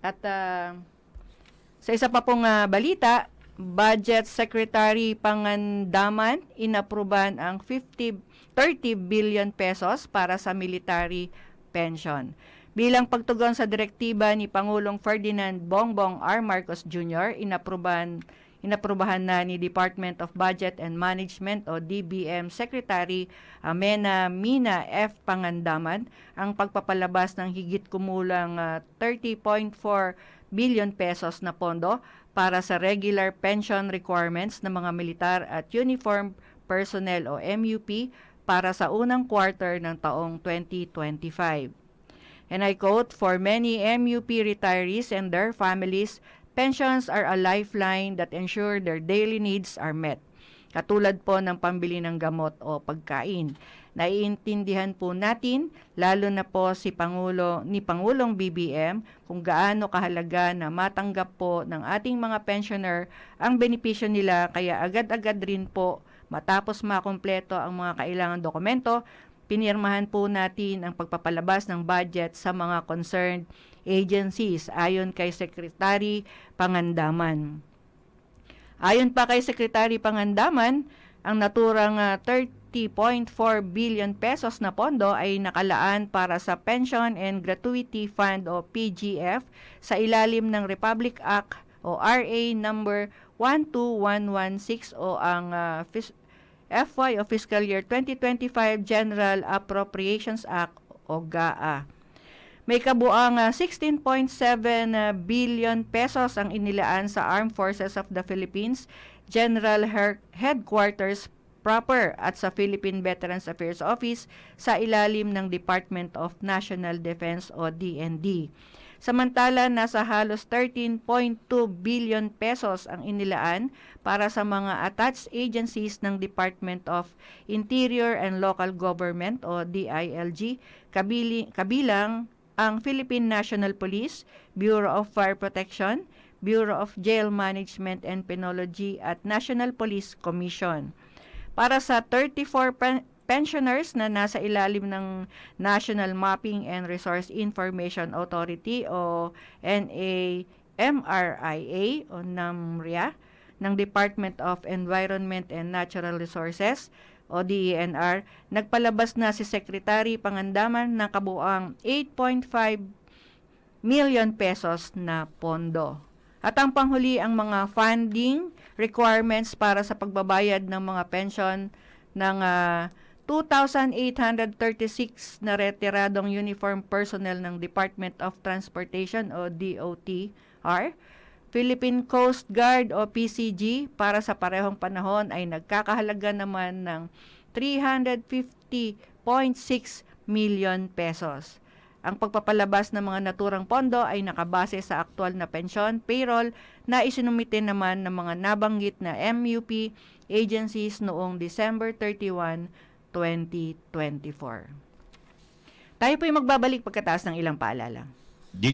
At ah, sa isa pa pong ah, balita, Budget Secretary Pangandaman inapruban ang 50 30 billion pesos para sa military pension. Bilang pagtugon sa direktiba ni Pangulong Ferdinand Bongbong R. Marcos Jr., inapruban inaprubahan na ni Department of Budget and Management o DBM Secretary Amena Mina F. Pangandaman ang pagpapalabas ng higit kumulang ah, 30.4 billion pesos na pondo para sa regular pension requirements ng mga militar at uniform personnel o MUP para sa unang quarter ng taong 2025. And I quote, For many MUP retirees and their families, pensions are a lifeline that ensure their daily needs are met. Katulad po ng pambili ng gamot o pagkain. Naiintindihan po natin, lalo na po si Pangulo, ni Pangulong BBM, kung gaano kahalaga na matanggap po ng ating mga pensioner ang benepisyo nila kaya agad-agad rin po matapos makumpleto ang mga kailangang dokumento, pinirmahan po natin ang pagpapalabas ng budget sa mga concerned agencies ayon kay Secretary Pangandaman. Ayon pa kay Secretary Pangandaman, ang naturang ah, 30.4 billion pesos na pondo ay nakalaan para sa Pension and Gratuity Fund o PGF sa ilalim ng Republic Act o RA number 12116 o ang ah, fis- FY o Fiscal Year 2025 General Appropriations Act o GAA. May kabuang ah, 16.7 ah, billion pesos ang inilaan sa Armed Forces of the Philippines General Her- Headquarters proper at sa Philippine Veterans Affairs Office sa ilalim ng Department of National Defense o DND. Samantala, nasa halos 13.2 billion pesos ang inilaan para sa mga attached agencies ng Department of Interior and Local Government o DILG, kabili, kabilang ang Philippine National Police, Bureau of Fire Protection, Bureau of Jail Management and Penology at National Police Commission. Para sa 34 pen- pensioners na nasa ilalim ng National Mapping and Resource Information Authority o NAMRIA o NAMRIA ng Department of Environment and Natural Resources o DENR, nagpalabas na si Secretary Pangandaman ng kabuang 8.5 million pesos na pondo. At ang panghuli ang mga funding requirements para sa pagbabayad ng mga pension ng ah, 2,836 na retiradong uniform personnel ng Department of Transportation o DOTR, Philippine Coast Guard o PCG para sa parehong panahon ay nagkakahalaga naman ng 350.6 million pesos. Ang pagpapalabas ng mga naturang pondo ay nakabase sa aktual na pensyon, payroll na isinumite naman ng mga nabanggit na MUP agencies noong December 31, 2024. Tayo po ay magbabalik pagkatapos ng ilang paalala.